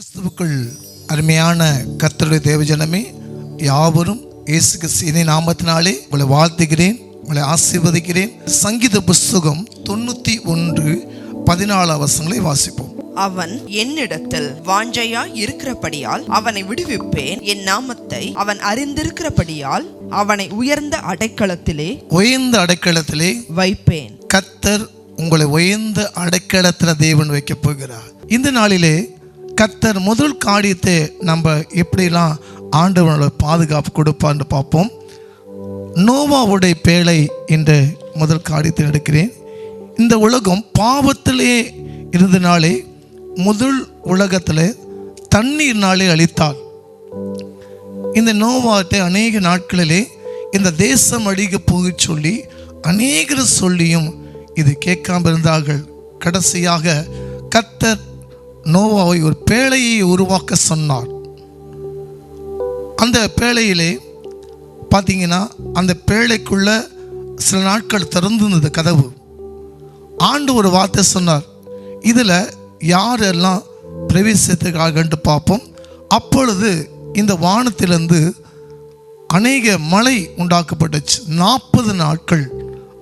கிறிஸ்துவுக்குள் அருமையான கர்த்தருடைய தேவஜனமே யாவரும் இயேசு கிறிஸ்து நாமத்தினாலே உங்களை வாழ்த்துகிறேன் உங்களை ஆசீர்வதிக்கிறேன். சங்கீத புஸ்தகம் தொண்ணூத்தி ஒன்று பதினாலு அவசங்களை வாசிப்போம். அவன் என்னிடத்தில் வாஞ்சையா இருக்கிறபடியால் அவனை விடுவிப்பேன். என் நாமத்தை அவன் அறிந்திருக்கிறபடியால் அவனை உயர்ந்த அடைக்கலத்திலே உயர்ந்த அடைக்கலத்திலே வைப்பேன். கத்தர் உங்களை உயர்ந்த அடைக்கலத்துல தேவன் வைக்க போகிறார். இந்த நாளிலே கத்தர் முதல் காரியத்தை நம்ம எப்படிலாம் ஆண்டவனோட பாதுகாப்பு கொடுப்பான்னு பார்ப்போம். நோவாவுடைய பேழை என்ற முதல் காரியத்தை எடுக்கிறேன். இந்த உலகம் பாவத்திலே இருந்தனாலே முதல் உலகத்தில் தண்ணீர்னாலே அழித்தால் இந்த நோவாட்டை அநேக நாட்களிலே இந்த தேசம் அழிக போக சொல்லி அநேகர் சொல்லியும் இது கேட்காம இருந்தார்கள். கடைசியாக கத்தர் நோவாவை ஒரு பேழையை உருவாக்க சொன்னார். அந்த பேழையிலே பார்த்தீங்கன்னா அந்த பேழைக்குள்ள சில நாட்கள் திறந்திருந்தது கதவு. ஆண்டு ஒரு வார்த்தை சொன்னார் இதில் யாரெல்லாம் பிரவேசித்துக்காகன்ட்டு பார்ப்போம். அப்பொழுது இந்த வானத்திலிருந்து அநேக மழை உண்டாக்கப்பட்டுச்சு. நாற்பது நாட்கள்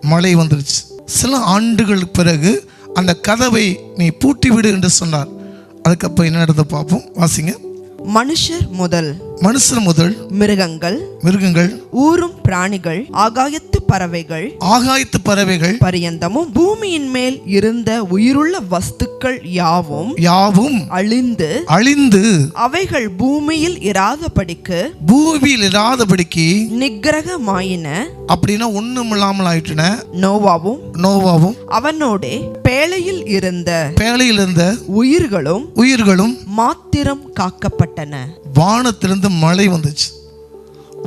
மழை வந்துருச்சு. சில ஆண்டுகளுக்கு பிறகு அந்த கதவை நீ பூட்டி விடு என்று சொன்னார். அதுக்கப்புறம் என்ன நடந்து பார்ப்போம்? வாசிங்க. மனுஷர் முதல் மனுஷன் முதல் மிருகங்கள் மிருகங்கள் ஊரும் பிராணிகள் ஆகாயத்து பறவைகள் ஆகாயத்து பறவைகள் பரியந்தமும் பூமியின் மேல் இருந்த உயிருள்ள வஸ்துக்கள் யாவும் யாவும் அழிந்து அழிந்து அவைகள் பூமியில் இராதபடிக்கு பூமியில் இராதபடிக்கு நிக்கிரகமாயின. அப்படின்னா ஒண்ணும் இல்லாமல் ஆயிட்டுன. நோவாவும் நோவாவும் அவனோடே பேழையில் இருந்த பேழையில் இருந்த உயிர்களும் உயிர்களும் மாத்திரம் காக்கப்பட்டன. வானத்திலிருந்து மழை வந்துச்சு.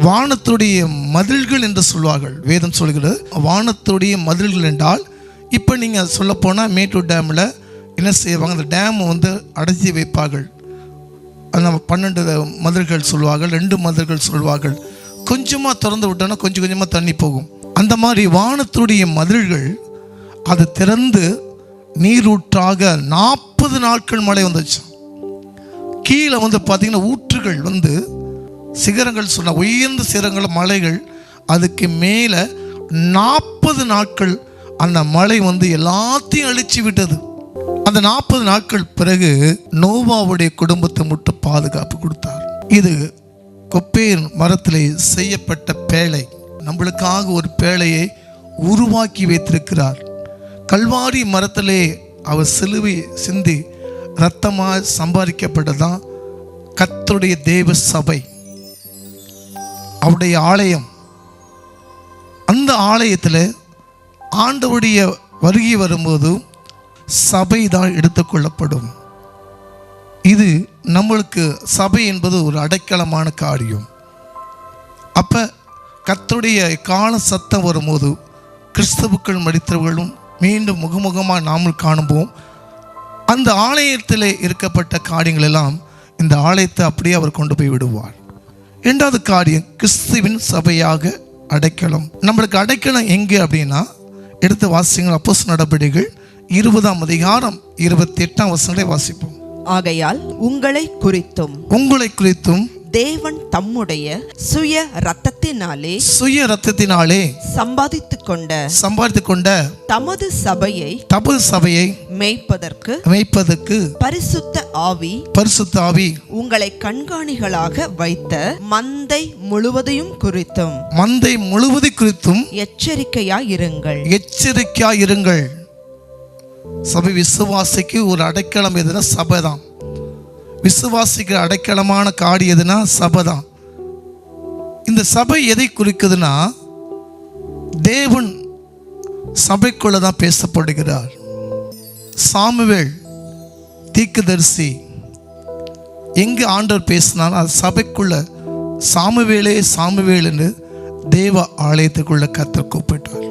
வானத்துடைய மதில்கள் என்று சொல்வார்கள். வேதம் சொல்கிறது வானத்துடைய மதில்கள் என்றால் இப்போ நீங்கள் சொல்லப்போனால் மேட்டூர் டேமில் என்ன செய்வாங்க? அந்த டேம் வந்து அடைச்சி வைப்பார்கள். அது நம்ம பன்னெண்டு மதில்கள் சொல்வார்கள் ரெண்டு மதில்கள் சொல்வார்கள். கொஞ்சமாக திறந்து விட்டோன்னா கொஞ்சம் கொஞ்சமாக தண்ணி போகும். அந்த மாதிரி வானத்துடைய மதில்கள் அது திறந்து நீரூற்றாக நாற்பது நாட்கள் மழை வந்துச்சு. கீழே வந்து பார்த்தீங்கன்னா ஊற்றுகள் வந்து சிகரங்கள் சொன்ன உயர்ந்த சிகரங்கள் மலைகள் அதுக்கு மேலே நாற்பது நாட்கள் அந்த மலை வந்து எல்லாத்தையும் அழிச்சு விட்டது. அந்த நாற்பது நாட்கள் பிறகு நோவாவுடைய குடும்பத்தை மட்டும் பாதுகாப்பு கொடுத்தார். இது கொப்பேர் மரத்திலே செய்யப்பட்ட பேழை. நம்மளுக்காக ஒரு பேழையை உருவாக்கி வைத்திருக்கிறார். கல்வாரி மரத்திலே அவர் சிலுவை சிந்தி ரத்தமாக சம்பாதிக்கப்பட்டதான் கத்துடைய தேவ சபை. அவருடைய ஆலயம். அந்த ஆலயத்தில் ஆண்டவுடைய வருகை வரும்போது சபை தான் எடுத்துக்கொள்ளப்படும். இது நம்மளுக்கு சபை என்பது ஒரு அடைக்கலமான காரியம். அப்போ கத்துடைய கால சத்தம் வரும்போது கிறிஸ்தவுக்கள் மடித்தவர்களும் மீண்டும் முகமுகமாக நாமும் காணும்போம் அந்த ஆலயத்தில் இருக்கப்பட்ட காரியங்கள் எல்லாம் இந்த ஆலயத்தை அப்படியே அவர் கொண்டு போய் விடுவார். இரண்டாவது காரியம் கிறிஸ்துவின் சபையாக அடைக்கலம். நம்மளுக்கு அடைக்கலம் எங்கே அப்படின்னா எடுத்து வாசிங்கள் அப்போஸ் நடபடிகள் இருபதாம் அதிகாரம் இருபத்தி எட்டாம் வசனங்களை வாசிப்போம். ஆகையால் உங்களை குறித்தும் உங்களை குறித்தும் தேவன் தம்முடைய சுய ரத்தத்தினாலே சுய ரத்தத்தினாலே சம்பாதித்துக் கொண்ட சம்பாதித்து கொண்ட தமது சபையை தபு சபையை மேய்ப்பதற்கு அமைப்பதற்கு பரிசுத்த ஆவி பரிசுத்தாவி உங்களை கண்காணிகளாக வைத்த மந்தை முழுவதையும் குறித்தும் மந்தை முழுவதை குறித்தும் எச்சரிக்கையாயிருங்கள் எச்சரிக்கையா இருங்கள். சபை விசுவாசிக்கு ஒரு அடைக்கலம் எதுனா சபை தான் விசுவாசிக்கிற அடைக்கலமான காடி எதுனா சபை தான். இந்த சபை எதை குறிக்குதுன்னா தேவன் சபைக்குள்ள தான் பேசப்படுகிறார். சாமுவேல் தீக்குதரிசி எங்கே ஆண்டவர் பேசினாலும் அது சபைக்குள்ள சாமுவேலே சாமுவேல் என்று தேவ ஆலயத்துக்குள்ள கத்தர் கூப்பிட்டார்.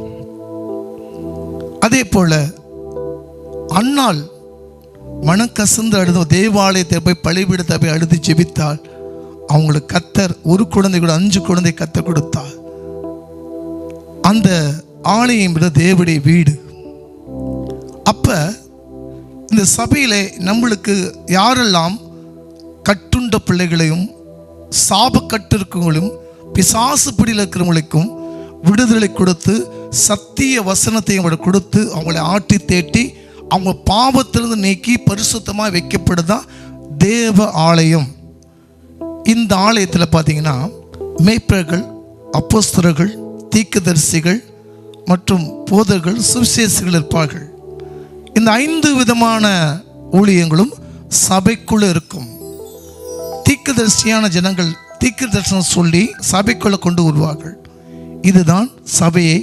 அதே போல அன்னாள் மனக்கசந்து அழுதோ தேவாலயத்தை போய் பழிவிடத்தை போய் அழுது ஜெபித்தால் அவங்களுக்கு கத்தர் ஒரு குழந்தை கூட அஞ்சு குழந்தை கத்த கொடுத்தார். அந்த ஆலயம் விட தேவடைய வீடு. அப்ப இந்த சபையில நம்மளுக்கு யாரெல்லாம் கட்டுண்ட பிள்ளைகளையும் சாபக்கட்டிருக்கவங்களையும் பிசாசு பிடியில் இருக்கிறவங்களுக்கும் விடுதலை கொடுத்து சத்திய வசனத்தை அவங்களை கொடுத்து அவங்களை ஆட்டி தேட்டி அவங்க பாவத்திலிருந்து நீக்கி பரிசுத்தமாக வைக்கப்படுதான் தேவ ஆலயம். இந்த ஆலயத்தில் பார்த்தீங்கன்னா மேய்ப்பர்கள் அப்போஸ்தரர்கள் தீக்குதரிசிகள் மற்றும் போதர்கள் சுவிசேஷிகள் இருப்பார்கள். இந்த ஐந்து விதமான ஊழியங்களும் சபைக்குள்ளே இருக்கும். தீக்குதரிசியான ஜனங்கள் தீக்கு தரிசனம் சொல்லி சபைக்குள்ளே கொண்டு வருவார்கள். இதுதான் சபையை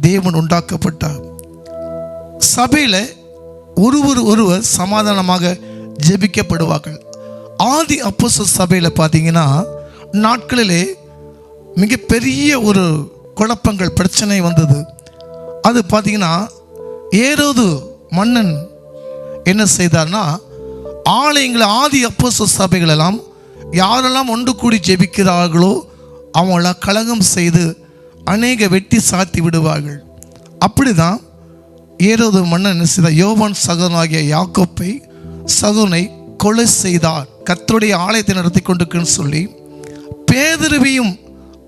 தேவன் உண்டாக்கப்பட்டார். சபையில் ஒருவர் ஒருவர் சமாதானமாக ஜெபிக்கப்படுவார்கள். ஆதி அப்போச சபையில் பார்த்தீங்கன்னா நாட்களிலே மிகப்பெரிய ஒரு குழப்பங்கள் பிரச்சனை வந்தது. அது பார்த்தீங்கன்னா ஏரோது மன்னன் என்ன செய்தார்னா ஆலயங்களை ஆதி அப்போச சபைகளெல்லாம் யாரெல்லாம் ஒன்று கூடி ஜெபிக்கிறார்களோ அவங்கள கலகம் செய்து அநேக வெட்டி சாத்தி விடுவார்கள். அப்படிதான் ஏரோது மன்னன் என்ன செய்த யோவான் சகோதரனாகிய யாக்கோப்பை சகுனை கொலை செய்தார். கத்தருடைய ஆலயத்தை நடத்தி கொண்டிருக்குன்னு சொல்லி பேதருவியும்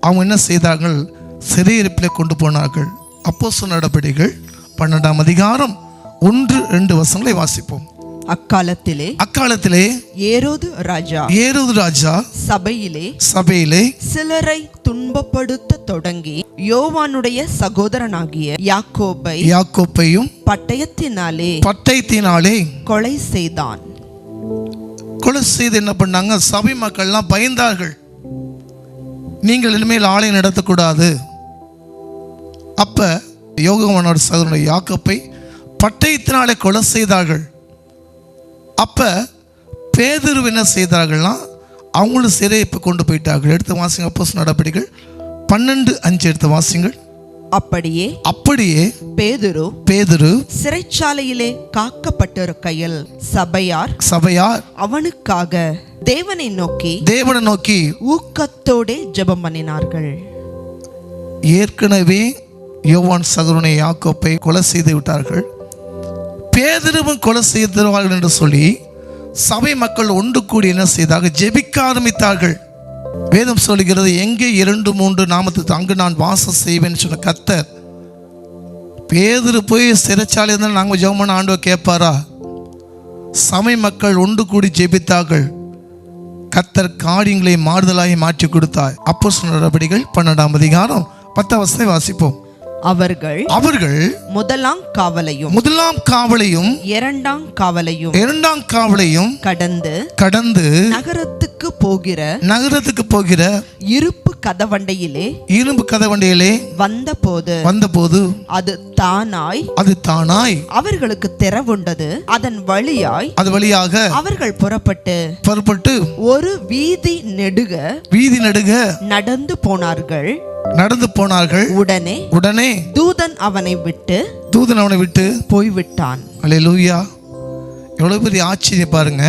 அவங்க என்ன செய்தார்கள்? சிறையிருப்பில் கொண்டு போனார்கள். அப்போ நடபடிகள் பன்னெண்டாம் அதிகாரம் ஒன்று ரெண்டு வசங்களை வாசிப்போம். அக்காலத்திலே அக்காலத்திலே ஏரோது ராஜா ஏரோது ராஜா சபையிலே சபையிலே சிலரை துன்பப்படுத்த தொடங்கி யோவானுடைய சகோதரனாகிய யாக்கோபை யாக்கோப்பையும் பட்டயத்தினாலே பட்டயத்தினாலே கொலை செய்தான். கொலை செய்து என்ன பண்ணாங்க? சபை மக்கள்லாம் பயந்தார்கள். நீங்கள் இனிமேல் ஆலயம் நடத்தக்கூடாது. அப்ப யோகவனோட சகோதரனுடைய யாக்கப்பை பட்டயத்தினாலே கொலை செய்தார்கள். அப்ப பேதுரு என்ன செய்தார்கள்னா அவங்களும் சிறை இப்போ கொண்டு போயிட்டார்கள். எடுத்து வாசிங்க அப்போஸ் நடவடிக்கைகள். பன்னெண்டு அஞ்சு எடுத்து வாசிங்கள். அப்படியே அப்படியே பேதுரு பேதுரு சிறைச்சாலையிலே காக்கப்பட்டிருக்கையில் சபையார் சபையார் அவனுக்காக தேவனை நோக்கி தேவனை நோக்கி ஊக்கத்தோடே ஜெபம் பண்ணினார்கள். ஏற்கனவே யோவான் சகருனை யாக்கோப்பை கொலை செய்து விட்டார்கள். பேதருவும் கொலை செய்திருவார்கள் என்று சொல்லி சபை மக்கள் ஒன்று கூடி என்ன செய்தார்கள்? ஜெபிக்க ஆரம்பித்தார்கள். வேதம் சொல்லுகிறது எங்கே இரண்டு மூன்று நாமத்துக்கு அங்கு நான் வாசம் செய்வேன் சொன்ன கத்தர் பேதுரு போய் சிறைச்சாலை இருந்தால் நாங்கள் ஜெபம் பண்ண ஆண்டவர் கேட்பாரா? சமை மக்கள் ஒன்று கூடி ஜெபித்தார்கள். கத்தர் காரியங்களை மாறுதலாகி மாற்றி கொடுத்தார். அப்போ சொன்ன நடவடிக்கைகள் பன்னெண்டாம் அதிகாரம் பத்தாம் வசதி வாசிப்போம். அவர்கள் அவர்கள் முதலாம் காவலையும் முதலாம் காவலையும் இரண்டாம் காவலையும் இரண்டாம் காவலையும் கடந்து கடந்து நகரத்துக்கு போகிற நகரத்துக்கு போகிற இருப்பு கதவண்டையிலே இரும்பு கதவண்டியிலே வந்தபோது வந்தபோது அது தானாய் அது தானாய் அவர்களுக்கு திறவுண்டது. அதன் வழியாய் அது வழியாக அவர்கள் புறப்பட்டு புறப்பட்டு ஒரு வீதி நெடுக வீதி நடுக நடந்து போனார்கள். நடந்து போனார்கள். உடனே உடனே தூதன் அவனை விட்டு தூதன் அவனை விட்டு போய்விட்டான். அல்லே லூயா எவ்வளோ பெரிய ஆச்சரியம் பாருங்க.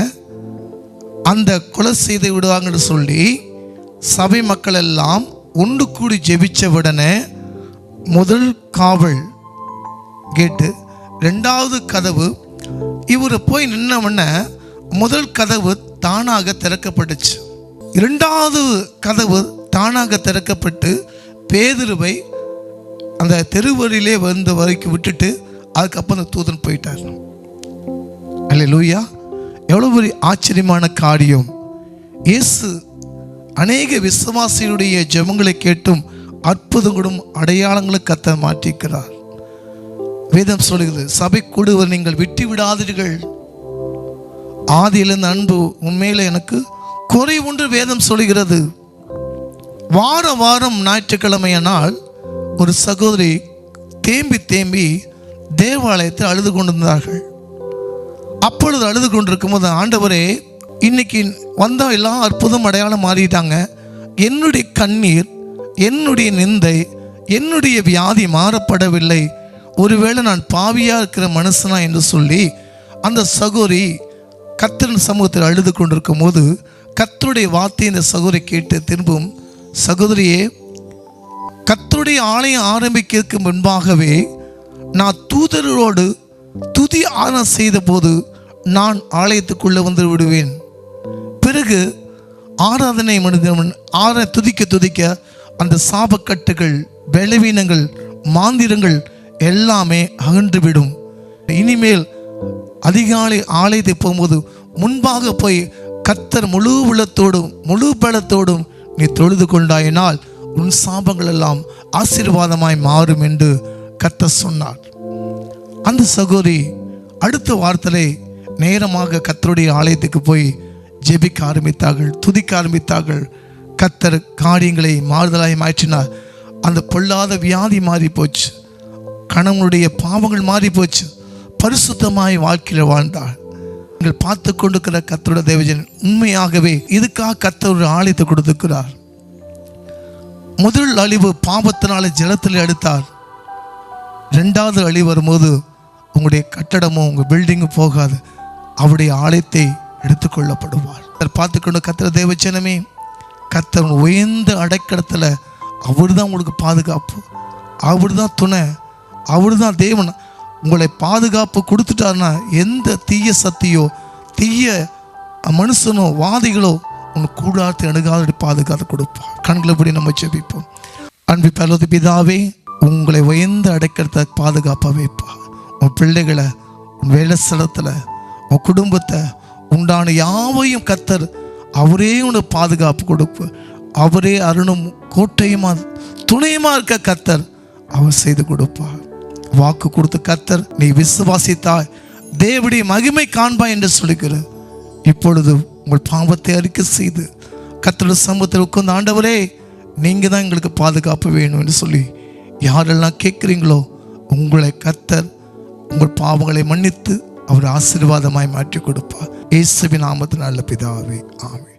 அந்த கொலை செய்து விடுவாங்கன்னு சொல்லி சபை மக்கள் எல்லாம் ஒன்று கூடி ஜெபிச்ச உடனே முதல் காவல் கேட்டு ரெண்டாவது கதவு இவர் போய் நின்ன உடனே முதல் கதவு தானாக திறக்கப்பட்டுச்சு. இரண்டாவது கதவு தானாக திறக்கப்பட்டு பேதுருவை அந்த தெருவழியிலே வந்த வரைக்கும் விட்டுட்டு அதுக்கப்புறம் அந்த தூதன் போயிட்டார். அல்ல லூயா எவ்வளோ பெரிய ஆச்சரியமான காரியம். இயேசு அநேக விசுவாசியுடைய ஜெபங்களை கேட்டும் அற்புதங்களும் அடையாளங்களும் கத்த மாற்றிக்கிறார் வேதம் சொல்கிறது சபை கூடுவர் நீங்கள் விட்டு விடாதீர்கள். ஆதியிலிருந்து அன்பு உண்மையில் எனக்கு குறை ஒன்று வேதம் சொல்லுகிறது. வார வாரம் ஞாயிற்றுக்கிழமையானால் ஒரு சகோதரி தேம்பி தேம்பி தேவாலயத்தில் அழுது கொண்டிருந்தார்கள். அப்பொழுது அழுது கொண்டிருக்கும் போது ஆண்டவரே இன்னைக்கு வந்தால் எல்லாம் அற்புதம் அடையாளம் மாறிட்டாங்க. என்னுடைய கண்ணீர் என்னுடைய நிந்தை என்னுடைய வியாதி மாறப்படவில்லை. ஒருவேளை நான் பாவியாக இருக்கிற மனுஷனா என்று சொல்லி அந்த சகோரி கத்தரின் சமூகத்தில் அழுது கொண்டிருக்கும் போது கத்தருடைய வார்த்தை இந்த சகோதரி கேட்டு திரும்பும் சகோதரியே கத்தருடைய ஆலயம் ஆரம்பிக்கிறதுக்கு முன்பாகவே நான் தூதரோடு துதி ஆரம் செய்த போது நான் ஆலயத்துக்குள்ளே வந்து விடுவேன். பிறகு ஆராதனை மனிதன் ஆற துதிக்க துதிக்க அந்த சாபக்கட்டுகள் பலவீனங்கள் மாந்திரங்கள் எல்லாமே அகன்றுவிடும். இனிமேல் அதிகாலை ஆலயத்தை போகும்போது முன்பாக போய் கத்தர் முழு உள்ளத்தோடும் முழு பலத்தோடும் நீ தொழுது கொண்டாயினால் உன் சாபங்கள் எல்லாம் ஆசீர்வாதமாய் மாறும் என்று கத்த சொன்னார். அந்த சகோதரி அடுத்த வாரத்திலே நேரமாக கத்தருடைய ஆலயத்துக்கு போய் ஜெபிக்க ஆரம்பித்தார்கள் துதிக்க ஆரம்பித்தார்கள். கத்தர் காரியங்களை மாறுதலாய் மாற்றினார். அந்த பொல்லாத வியாதி மாறி போச்சு. கணவனுடைய பாவங்கள் மாறி போச்சு. பரிசுத்தமாய் வாழ்க்கையில் வாழ்ந்தாள் நீங்கள் பார்த்து கொண்டிருக்கிற கத்தோட தேவஜன் உண்மையாகவே இதுக்காக கத்தர் ஒரு ஆலயத்தை கொடுத்துக்கிறார் முதல் அழிவு பாவத்தினால ஜலத்தில் எடுத்தார் ரெண்டாவது அழிவு வரும்போது உங்களுடைய கட்டடமும் உங்கள் பில்டிங்கும் போகாது. அவருடைய ஆலயத்தை எடுத்துக்கொள்ளப்படுவார். அதை பார்த்துக்கொண்டு கத்திர தேவச்சனமே கத்தர் உயர்ந்த அடைக்கடத்தில் அவர் தான் உங்களுக்கு பாதுகாப்பு. அவர் தான் துணை. அவர் தான் தேவன். உங்களை பாதுகாப்பு கொடுத்துட்டாருன்னா எந்த தீய சக்தியோ தீய மனுஷனோ வாதிகளோ உன் கூடாரத்தை அணுகாதடி பாதுகாத்து கொடுப்பார். கண்களை படி நம்ம ஜெபிப்போம். அன்பு பலது பிதாவே உங்களை உயர்ந்த அடைக்கிறத பாதுகாப்பாக வைப்பா உன் பிள்ளைகளை உன் வேலை ஸ்தலத்தில் உன் குடும்பத்தை உண்டான யாவையும் கத்தர் அவரே உனக்கு பாதுகாப்பு கொடுப்பு. அவரே அருணும் கோட்டையுமா துணையுமா இருக்க கத்தர் அவர் செய்து கொடுப்பார். வாக்கு கொடுத்த கத்தர் நீ விசுவாசித்தாய். தேவடி மகிமை காண்பாய் என்று சொல்லுகிறார் இப்பொழுது உங்கள் பாவத்தை அறிக்கை செய்து கத்தருடைய சமூகத்தில் உட்கார்ந்த ஆண்டவரே நீங்கள் தான் எங்களுக்கு பாதுகாப்பு வேணும் என்று சொல்லி யாரெல்லாம் கேட்குறீங்களோ உங்களை கத்தர் உங்கள் பாவங்களை மன்னித்து அவர் ஆசீர்வாதமாய் மாற்றி கொடுப்பார். இயேசுவின் நாமத்தில் பிதாவே ஆமே